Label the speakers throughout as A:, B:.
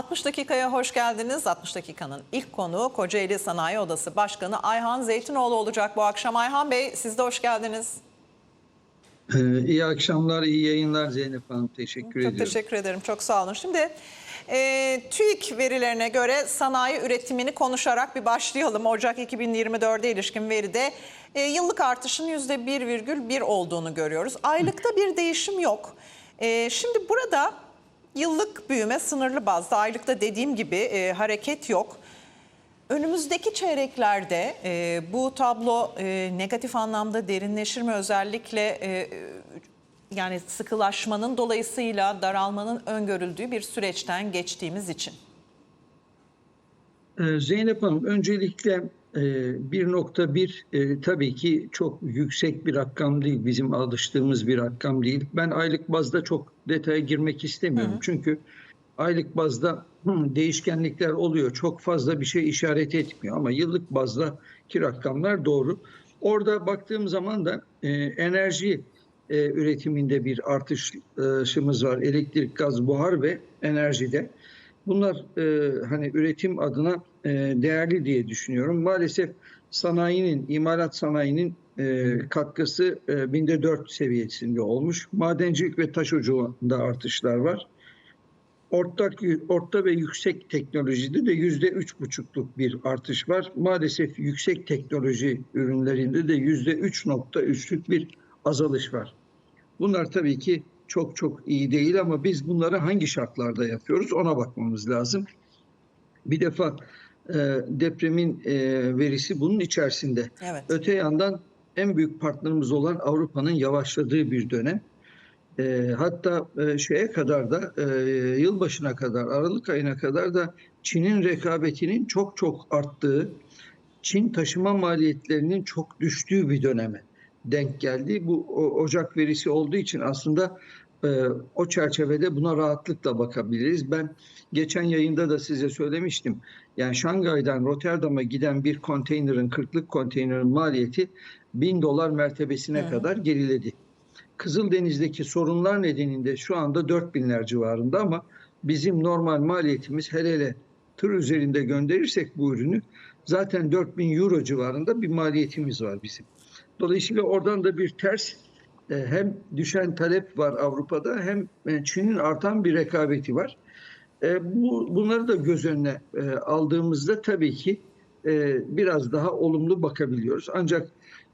A: 60 dakikaya hoş geldiniz. 60 dakikanın ilk konuğu Kocaeli Sanayi Odası Başkanı Ayhan Zeytinoğlu olacak bu akşam. Ayhan Bey siz de hoş geldiniz.
B: Ee, iyi akşamlar, iyi yayınlar Zeynep Hanım. Teşekkür
A: Çok
B: ediyorum.
A: teşekkür ederim. Çok sağ olun. Şimdi e, TÜİK verilerine göre sanayi üretimini konuşarak bir başlayalım. Ocak 2024'e ilişkin veride e, yıllık artışın %1,1 olduğunu görüyoruz. Aylıkta bir değişim yok. E, şimdi burada yıllık büyüme sınırlı bazda aylıkta dediğim gibi e, hareket yok. Önümüzdeki çeyreklerde e, bu tablo e, negatif anlamda derinleşir mi özellikle e, yani sıkılaşmanın dolayısıyla daralmanın öngörüldüğü bir süreçten geçtiğimiz için.
B: Ee, Zeynep Hanım, öncelikle 1.1 e, tabii ki çok yüksek bir rakam değil, bizim alıştığımız bir rakam değil. Ben aylık bazda çok detaya girmek istemiyorum. Çünkü aylık bazda hı, değişkenlikler oluyor. Çok fazla bir şey işaret etmiyor ama yıllık bazdaki rakamlar doğru. Orada baktığım zaman da e, enerji e, üretiminde bir artışımız var. Elektrik, gaz, buhar ve enerjide. Bunlar e, hani üretim adına değerli diye düşünüyorum. Maalesef sanayinin, imalat sanayinin e, katkısı e, binde dört seviyesinde olmuş. Madencilik ve taş ocağında artışlar var. Orta, orta ve yüksek teknolojide de yüzde üç buçukluk bir artış var. Maalesef yüksek teknoloji ürünlerinde de yüzde üç nokta üçlük bir azalış var. Bunlar tabii ki çok çok iyi değil ama biz bunları hangi şartlarda yapıyoruz ona bakmamız lazım. Bir defa e, depremin e, verisi bunun içerisinde.
A: Evet.
B: Öte yandan en büyük partnerimiz olan Avrupa'nın yavaşladığı bir dönem. E, hatta e, şeye kadar da e, yılbaşına kadar, Aralık ayına kadar da Çin'in rekabetinin çok çok arttığı, Çin taşıma maliyetlerinin çok düştüğü bir döneme denk geldi. Bu o- Ocak verisi olduğu için aslında e, o çerçevede buna rahatlıkla bakabiliriz. Ben geçen yayında da size söylemiştim. Yani Şangay'dan Rotterdam'a giden bir konteynerin, kırklık konteynerin maliyeti 1000 dolar mertebesine kadar geriledi. Kızıldeniz'deki sorunlar nedeniyle şu anda 4000'ler civarında ama bizim normal maliyetimiz hele hele tır üzerinde gönderirsek bu ürünü zaten 4000 euro civarında bir maliyetimiz var bizim. Dolayısıyla oradan da bir ters e, hem düşen talep var Avrupa'da hem e, Çin'in artan bir rekabeti var. E, bu bunları da göz önüne e, aldığımızda tabii ki e, biraz daha olumlu bakabiliyoruz. Ancak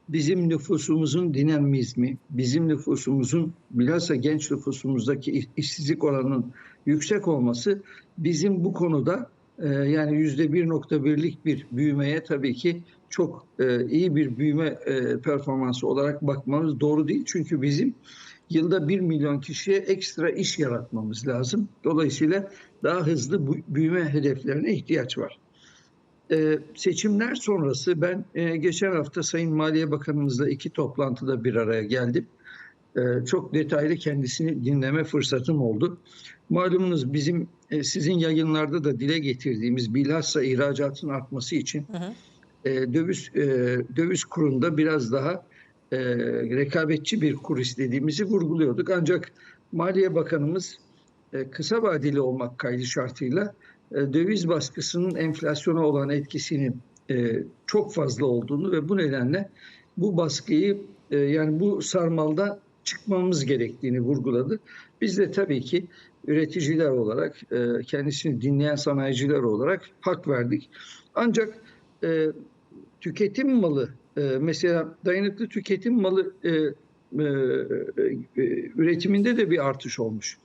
B: bizim nüfusumuzun dinamizmi, bizim nüfusumuzun bilhassa genç nüfusumuzdaki iş- işsizlik oranının yüksek olması bizim bu konuda e, yani yüzde bir nokta birlik bir büyümeye tabii ki çok e, iyi bir büyüme e, performansı olarak bakmamız doğru değil. Çünkü bizim yılda 1 milyon kişiye ekstra iş yaratmamız lazım. Dolayısıyla daha hızlı büyüme hedeflerine ihtiyaç var. Ee, seçimler sonrası ben e, geçen hafta Sayın Maliye Bakanımızla iki toplantıda bir araya geldim. Ee, çok detaylı kendisini dinleme fırsatım oldu. Malumunuz bizim e, sizin yayınlarda da dile getirdiğimiz bilhassa ihracatın artması için e, döviz e, döviz kurunda biraz daha e, rekabetçi bir kur istediğimizi vurguluyorduk. Ancak Maliye Bakanımız kısa vadeli olmak kaydı şartıyla döviz baskısının enflasyona olan etkisinin çok fazla olduğunu ve bu nedenle bu baskıyı yani bu sarmalda çıkmamız gerektiğini vurguladı. Biz de tabii ki üreticiler olarak kendisini dinleyen sanayiciler olarak hak verdik. Ancak tüketim malı e, mesela dayanıklı tüketim malı e, e, e, üretiminde de bir artış olmuş.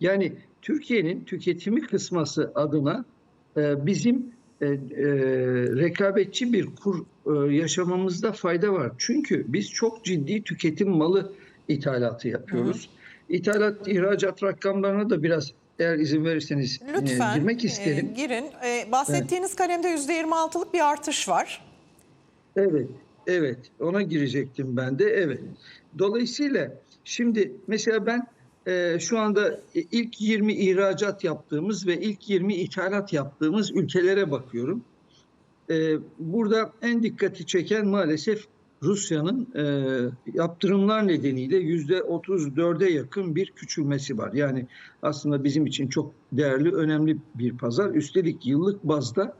B: Yani Türkiye'nin tüketimi kısması adına e, bizim e, e, rekabetçi bir kur e, yaşamamızda fayda var. Çünkü biz çok ciddi tüketim malı ithalatı yapıyoruz. İthalat, ihracat rakamlarına da biraz eğer izin verirseniz e,
A: Lütfen
B: girmek
A: e,
B: isterim.
A: girin. E, bahsettiğiniz kalemde %26'lık bir artış var.
B: Evet, evet. Ona girecektim ben de. Evet. Dolayısıyla şimdi mesela ben e, şu anda ilk 20 ihracat yaptığımız ve ilk 20 ithalat yaptığımız ülkelere bakıyorum. E, burada en dikkati çeken maalesef Rusya'nın e, yaptırımlar nedeniyle yüzde 34'e yakın bir küçülmesi var. Yani aslında bizim için çok değerli, önemli bir pazar. Üstelik yıllık bazda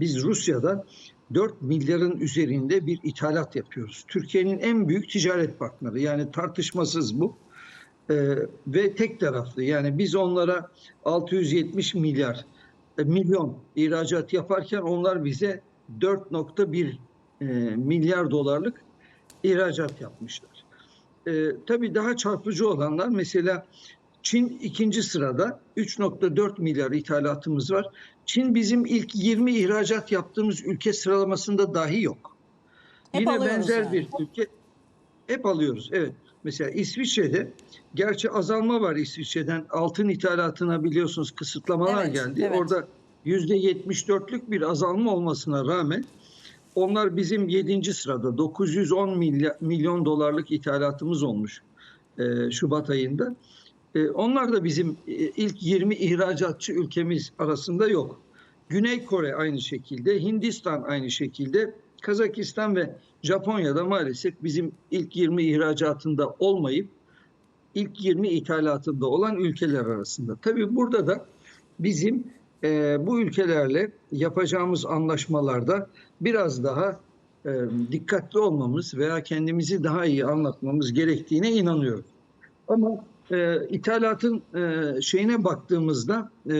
B: biz Rusya'dan 4 milyarın üzerinde bir ithalat yapıyoruz. Türkiye'nin en büyük ticaret partneri. Yani tartışmasız bu. Ee, ve tek taraflı. Yani biz onlara 670 milyar e, milyon ihracat yaparken onlar bize 4.1 e, milyar dolarlık ihracat yapmışlar. E, tabii daha çarpıcı olanlar mesela Çin ikinci sırada 3.4 milyar ithalatımız var. Çin bizim ilk 20 ihracat yaptığımız ülke sıralamasında dahi yok.
A: Hep
B: Yine benzer
A: yani.
B: bir ülke hep alıyoruz. Evet. Mesela İsviçre'de gerçi azalma var İsviçre'den. Altın ithalatına biliyorsunuz kısıtlamalar
A: Evet,
B: geldi.
A: evet.
B: Orada %74'lük bir azalma olmasına rağmen onlar bizim 7. sırada 910 milyar, milyon dolarlık ithalatımız olmuş e, Şubat ayında. E, onlar da bizim e, ilk 20 ihracatçı ülkemiz arasında yok. Güney Kore aynı şekilde, Hindistan aynı şekilde, Kazakistan ve Japonya'da maalesef bizim ilk 20 ihracatında olmayıp ilk 20 ithalatında olan ülkeler arasında. Tabii burada da bizim e, bu ülkelerle yapacağımız anlaşmalarda biraz daha e, dikkatli olmamız veya kendimizi daha iyi anlatmamız gerektiğine inanıyorum. Ama e, ithalatın e, şeyine baktığımızda e,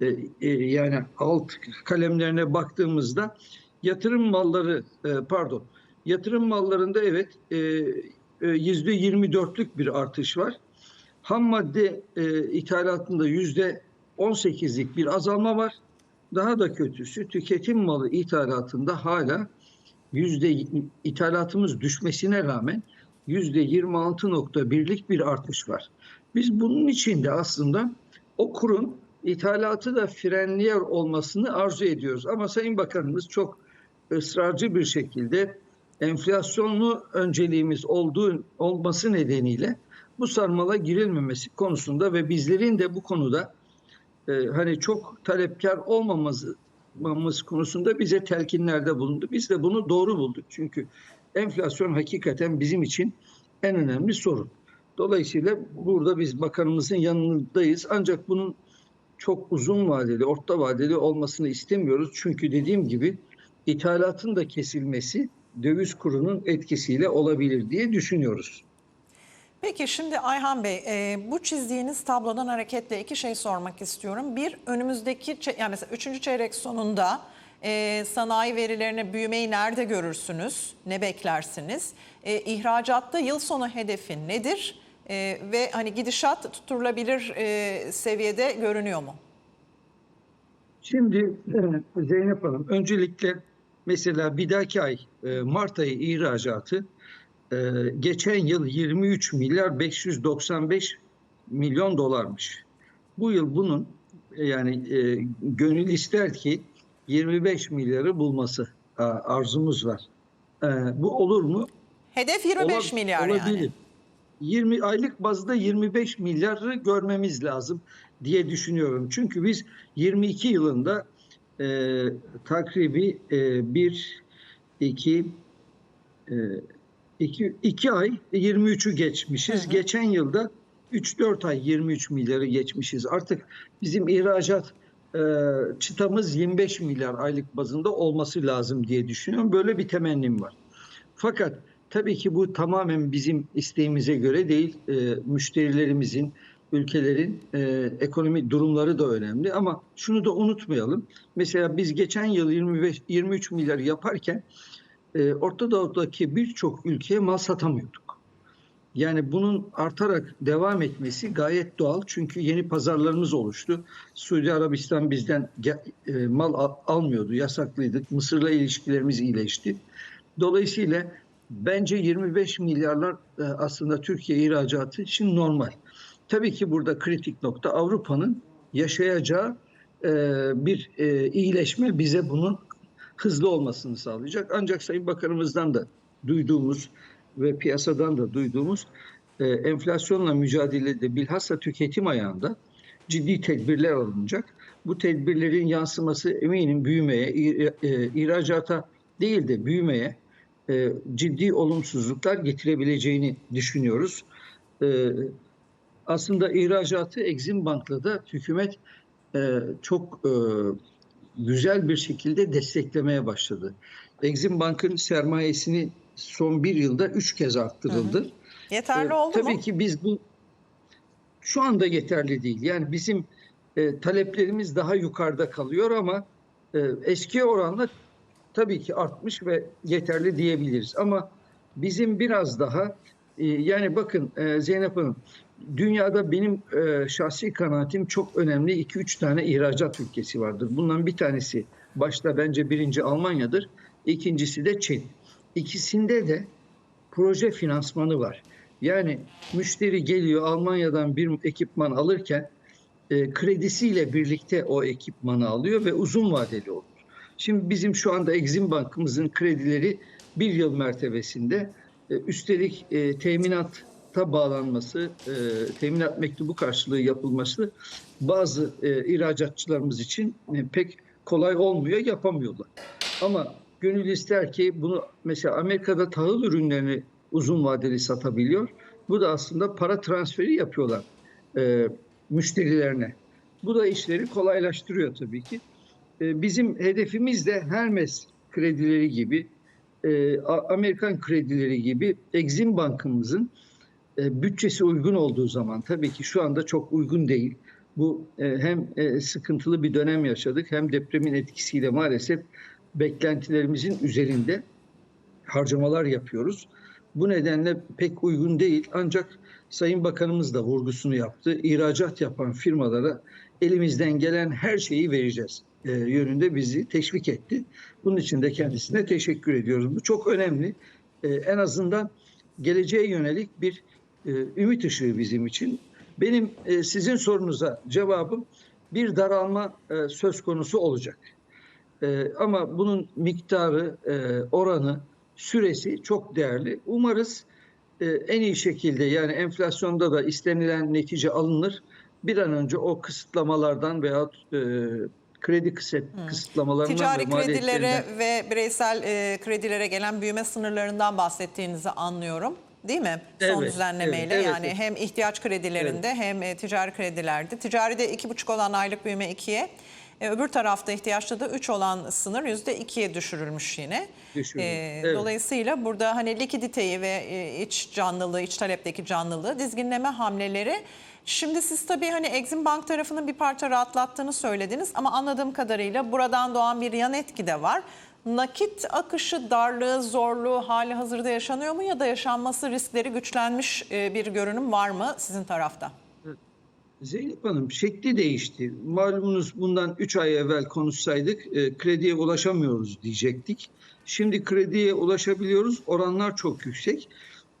B: e, e, yani alt kalemlerine baktığımızda yatırım malları e, pardon yatırım mallarında evet e, e, yüzde 24'lük bir artış var. Ham madde e, ithalatında yüzde 18'lik bir azalma var. Daha da kötüsü tüketim malı ithalatında hala yüzde ithalatımız düşmesine rağmen 26.1'lik bir artış var. Biz bunun içinde aslında o kurun ithalatı da frenliyor olmasını arzu ediyoruz. Ama Sayın Bakanımız çok ısrarcı bir şekilde enflasyonlu önceliğimiz olduğu olması nedeniyle bu sarmala girilmemesi konusunda ve bizlerin de bu konuda e, hani çok talepkar olmamız konusunda bize telkinlerde bulundu. Biz de bunu doğru bulduk. Çünkü enflasyon hakikaten bizim için en önemli sorun. Dolayısıyla burada biz bakanımızın yanındayız. Ancak bunun çok uzun vadeli, orta vadeli olmasını istemiyoruz. Çünkü dediğim gibi ithalatın da kesilmesi döviz kurunun etkisiyle olabilir diye düşünüyoruz.
A: Peki şimdi Ayhan Bey e, bu çizdiğiniz tablodan hareketle iki şey sormak istiyorum. Bir önümüzdeki yani mesela üçüncü çeyrek sonunda e, sanayi verilerine büyümeyi nerede görürsünüz? Ne beklersiniz? E, ihracatta yıl sonu hedefi nedir? E, ve hani gidişat tutturulabilir e, seviyede görünüyor mu?
B: Şimdi e, Zeynep Hanım öncelikle mesela bir dahaki ay e, Mart ayı ihracatı e, geçen yıl 23 milyar 595 milyon dolarmış. Bu yıl bunun yani gönül ister ki 25 milyarı bulması a, arzumuz var. E, bu olur mu?
A: Hedef 25
B: Ola-
A: milyar
B: olabilir.
A: yani.
B: 20 aylık bazda 25 milyarı görmemiz lazım diye düşünüyorum. Çünkü biz 22 yılında e, takribi e, 1 2 e, 2 2 ay 23'ü geçmişiz.
A: Hı hı.
B: Geçen yılda 3-4 ay 23 milyarı geçmişiz. Artık bizim ihracat e, çıtamız 25 milyar aylık bazında olması lazım diye düşünüyorum. Böyle bir temennim var. Fakat tabii ki bu tamamen bizim isteğimize göre değil. E, müşterilerimizin, ülkelerin e, ekonomi durumları da önemli. Ama şunu da unutmayalım. Mesela biz geçen yıl 25 23 milyar yaparken e, Orta Doğu'daki birçok ülkeye mal satamıyorduk. Yani bunun artarak devam etmesi gayet doğal. Çünkü yeni pazarlarımız oluştu. Suudi Arabistan bizden e, mal al- almıyordu, yasaklıydık. Mısır'la ilişkilerimiz iyileşti. Dolayısıyla bence 25 milyarlar e, aslında Türkiye ihracatı için normal. Tabii ki burada kritik nokta Avrupa'nın yaşayacağı e, bir iyileşme bize bunun hızlı olmasını sağlayacak. Ancak Sayın Bakanımızdan da duyduğumuz ve piyasadan da duyduğumuz e, enflasyonla mücadelede bilhassa tüketim ayağında ciddi tedbirler alınacak. Bu tedbirlerin yansıması eminim büyümeye, ih- e, ihracata değil de büyümeye, e, ciddi olumsuzluklar getirebileceğini düşünüyoruz. E, aslında ihracatı Exim Bank'la da hükümet e, çok e, güzel bir şekilde desteklemeye başladı. Exim Bank'ın sermayesini son bir yılda üç kez arttırıldı.
A: Yeterli
B: Ee,
A: oldu
B: Tabii
A: mu?
B: ki biz bu şu anda yeterli değil. Yani bizim e, taleplerimiz daha yukarıda kalıyor ama e, eski oranla tabii ki artmış ve yeterli diyebiliriz. Ama bizim biraz daha e, yani bakın e, Zeynep Hanım dünyada benim e, şahsi kanaatim çok önemli 2-3 tane ihracat ülkesi vardır. Bundan bir tanesi başta bence birinci Almanya'dır. İkincisi de Çin. İkisinde de proje finansmanı var. Yani müşteri geliyor Almanya'dan bir ekipman alırken e, kredisiyle birlikte o ekipmanı alıyor ve uzun vadeli olur. Şimdi bizim şu anda Exim Bank'ımızın kredileri bir yıl mertebesinde. E, üstelik e, teminatta bağlanması, e, teminat mektubu karşılığı yapılması bazı e, ihracatçılarımız için e, pek kolay olmuyor, yapamıyorlar. Ama gönül ister ki bunu mesela Amerika'da tahıl ürünlerini uzun vadeli satabiliyor. Bu da aslında para transferi yapıyorlar e, müşterilerine. Bu da işleri kolaylaştırıyor tabii ki. E, bizim hedefimiz de Hermes kredileri gibi, e, Amerikan kredileri gibi Exim Bank'ımızın e, bütçesi uygun olduğu zaman tabii ki şu anda çok uygun değil. Bu e, hem e, sıkıntılı bir dönem yaşadık hem depremin etkisiyle maalesef beklentilerimizin üzerinde harcamalar yapıyoruz. Bu nedenle pek uygun değil ancak Sayın Bakanımız da vurgusunu yaptı. İhracat yapan firmalara elimizden gelen her şeyi vereceğiz e, yönünde bizi teşvik etti. Bunun için de kendisine teşekkür ediyoruz. Bu çok önemli. E, en azından geleceğe yönelik bir e, ümit ışığı bizim için. Benim e, sizin sorunuza cevabım bir daralma e, söz konusu olacak. E, ama bunun miktarı, e, oranı, süresi çok değerli. Umarız e, en iyi şekilde yani enflasyonda da istenilen netice alınır. Bir an önce o kısıtlamalardan veya e, kredi kısıtlamalarından
A: Ticari
B: ve
A: kredilere ve bireysel e, kredilere gelen büyüme sınırlarından bahsettiğinizi anlıyorum. Değil mi? Son
B: Evet,
A: düzenlemeyle
B: evet, evet,
A: yani
B: evet.
A: hem ihtiyaç kredilerinde hem e, ticari kredilerde. Ticaride 2,5 olan aylık büyüme 2'ye, e, öbür tarafta ihtiyaçta da 3 olan sınır %2'ye düşürülmüş yine.
B: Düşürülmüş,
A: E,
B: evet.
A: Dolayısıyla burada hani likiditeyi ve e, iç canlılığı, iç talepteki canlılığı dizginleme hamleleri Şimdi siz tabii hani Exim Bank tarafının bir parça rahatlattığını söylediniz ama anladığım kadarıyla buradan doğan bir yan etki de var. Nakit akışı darlığı, zorluğu hali hazırda yaşanıyor mu ya da yaşanması riskleri güçlenmiş e, bir görünüm var mı sizin tarafta?
B: Zeynep Hanım şekli değişti. Malumunuz bundan 3 ay evvel konuşsaydık e, krediye ulaşamıyoruz diyecektik. Şimdi krediye ulaşabiliyoruz. Oranlar çok yüksek.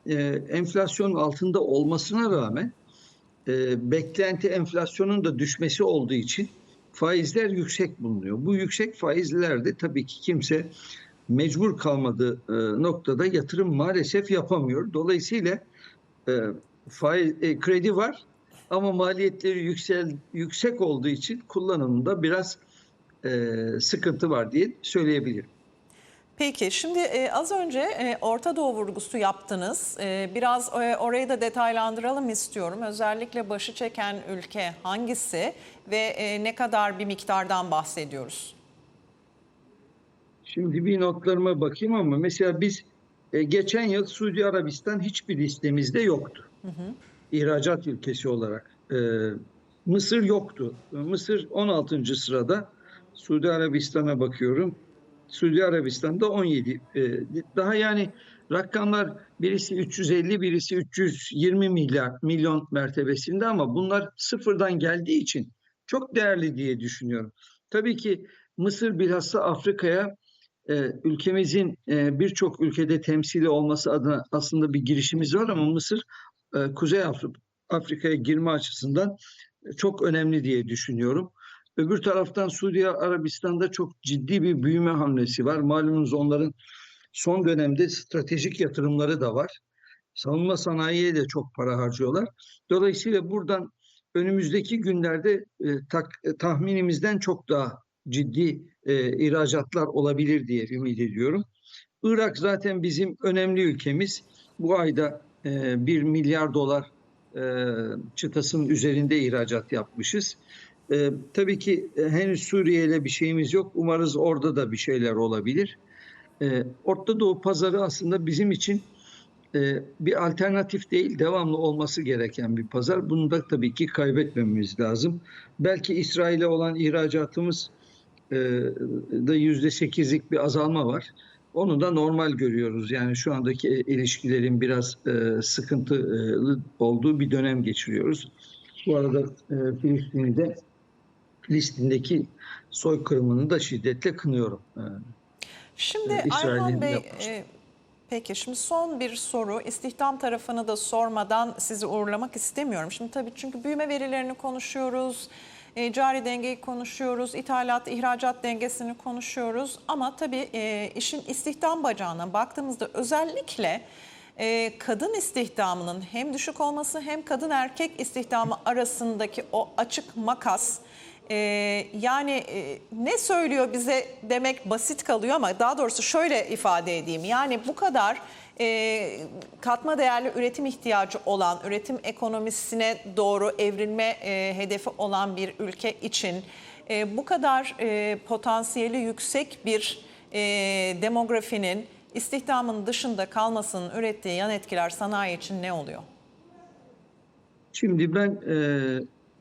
B: E, enflasyonun altında olmasına rağmen e, beklenti enflasyonun da düşmesi olduğu için faizler yüksek bulunuyor. Bu yüksek faizlerde tabii ki kimse mecbur kalmadığı e, noktada yatırım maalesef yapamıyor. Dolayısıyla e, faiz, e, kredi var ama maliyetleri yüksel, yüksek olduğu için kullanımında biraz e, sıkıntı var diye söyleyebilirim.
A: Peki şimdi e, az önce e, Orta Doğu vurgusu yaptınız. E, biraz e, orayı da detaylandıralım istiyorum. Özellikle başı çeken ülke hangisi ve e, ne kadar bir miktardan bahsediyoruz?
B: Şimdi bir notlarıma bakayım ama mesela biz e, geçen yıl Suudi Arabistan hiçbir listemizde yoktu. İhracat ülkesi olarak. E, Mısır yoktu. Mısır 16. sırada. Suudi Arabistan'a bakıyorum. Suudi Arabistan'da 17. E, daha yani rakamlar birisi 350 birisi 320 milyar milyon mertebesinde ama bunlar sıfırdan geldiği için çok değerli diye düşünüyorum. Tabii ki Mısır bilhassa Afrika'ya e, ülkemizin e, birçok ülkede temsili olması adına aslında bir girişimiz var ama Mısır Kuzey Afri- Afrika'ya girme açısından çok önemli diye düşünüyorum. Öbür taraftan Suudi Arabistan'da çok ciddi bir büyüme hamlesi var. Malumunuz onların son dönemde stratejik yatırımları da var. Savunma sanayiye de çok para harcıyorlar. Dolayısıyla buradan önümüzdeki günlerde e, tak- e, tahminimizden çok daha ciddi e, ihracatlar olabilir diye ümit ediyorum. Irak zaten bizim önemli ülkemiz. Bu ayda e, 1 milyar dolar e, çıtasının üzerinde ihracat yapmışız. E, tabii ki e, henüz Suriye ile bir şeyimiz yok. Umarız orada da bir şeyler olabilir. E, Orta Doğu pazarı aslında bizim için e, bir alternatif değil, devamlı olması gereken bir pazar. Bunu da tabii ki kaybetmememiz lazım. Belki İsrail'e olan ihracatımız e, da yüzde sekizlik bir azalma var. Onu da normal görüyoruz. Yani şu andaki ilişkilerin biraz e, sıkıntılı olduğu bir dönem geçiriyoruz. Bu arada e, Filistin'de Filistin'deki soykırımını da şiddetle kınıyorum. E,
A: Şimdi Ayhan Bey, e, peki şimdi son bir soru. İstihdam tarafını da sormadan sizi uğurlamak istemiyorum. Şimdi tabii çünkü büyüme verilerini konuşuyoruz, e, cari dengeyi konuşuyoruz, ithalat, ihracat dengesini konuşuyoruz. Ama tabii e, işin istihdam bacağına baktığımızda özellikle e, kadın istihdamının hem düşük olması hem kadın erkek istihdamı arasındaki o açık makas ee, yani e, ne söylüyor bize demek basit kalıyor ama daha doğrusu şöyle ifade edeyim. Yani bu kadar e, katma değerli üretim ihtiyacı olan, üretim ekonomisine doğru evrilme e, hedefi olan bir ülke için e, bu kadar e, potansiyeli yüksek bir e, demografinin istihdamın dışında kalmasının ürettiği yan etkiler sanayi için ne oluyor?
B: Şimdi ben e,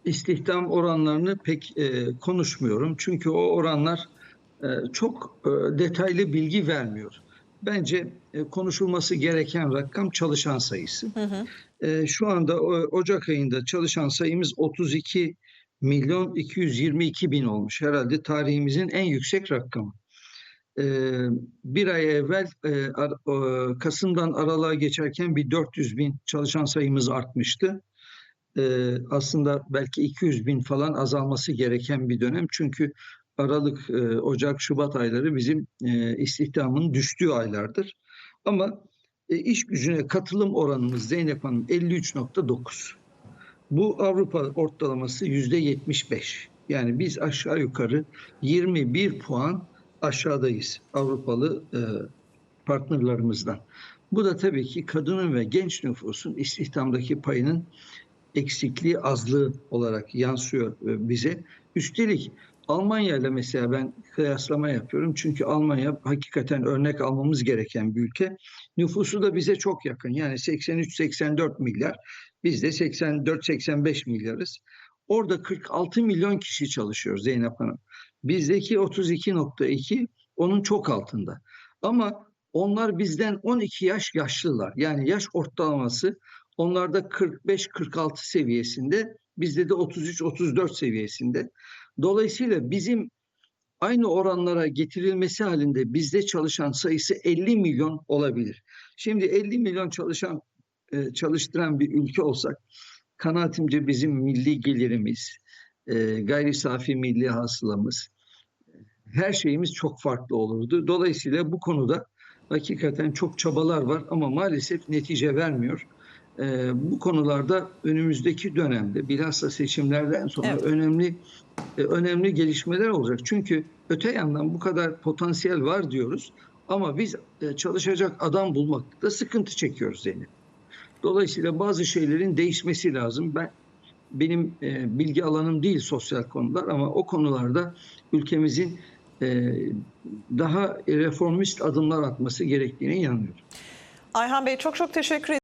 B: istihdam oranlarını pek e, konuşmuyorum. Çünkü o oranlar e, çok e, detaylı bilgi vermiyor. Bence e, konuşulması gereken rakam çalışan sayısı. E, şu anda Ocak ayında çalışan sayımız 32 milyon 222 bin olmuş. Herhalde tarihimizin en yüksek rakamı. E, bir ay evvel e, Ar- e, Kasım'dan aralığa geçerken bir 400 bin çalışan sayımız artmıştı e, aslında belki 200 bin falan azalması gereken bir dönem. Çünkü Aralık, e, Ocak, Şubat ayları bizim e, istihdamın düştüğü aylardır. Ama e, iş gücüne katılım oranımız Zeynep Hanım 53.9. Bu Avrupa ortalaması %75. Yani biz aşağı yukarı 21 puan aşağıdayız Avrupalı partnerlerimizden. Bu da tabii ki kadının ve genç nüfusun istihdamdaki payının eksikliği azlığı olarak yansıyor bize. Üstelik Almanya ile mesela ben kıyaslama yapıyorum. Çünkü Almanya hakikaten örnek almamız gereken bir ülke. Nüfusu da bize çok yakın. Yani 83-84 milyar. Biz de 84-85 milyarız. Orada 46 milyon kişi çalışıyor Zeynep Hanım. Bizdeki 32.2 onun çok altında. Ama onlar bizden 12 yaş yaşlılar. Yani yaş ortalaması Onlarda 45-46 seviyesinde, bizde de 33-34 seviyesinde. Dolayısıyla bizim aynı oranlara getirilmesi halinde bizde çalışan sayısı 50 milyon olabilir. Şimdi 50 milyon çalışan e, çalıştıran bir ülke olsak kanaatimce bizim milli gelirimiz, e, gayri safi milli hasılamız, her şeyimiz çok farklı olurdu. Dolayısıyla bu konuda hakikaten çok çabalar var ama maalesef netice vermiyor. Ee, bu konularda önümüzdeki dönemde bilhassa seçimlerden sonra
A: Evet.
B: önemli e, önemli gelişmeler olacak. Çünkü öte yandan bu kadar potansiyel var diyoruz ama biz e, çalışacak adam bulmakta sıkıntı çekiyoruz Zeynep. Dolayısıyla bazı şeylerin değişmesi lazım. Ben benim e, bilgi alanım değil sosyal konular ama o konularda ülkemizin e, daha reformist adımlar atması gerektiğine inanıyorum.
A: Ayhan Bey çok çok teşekkür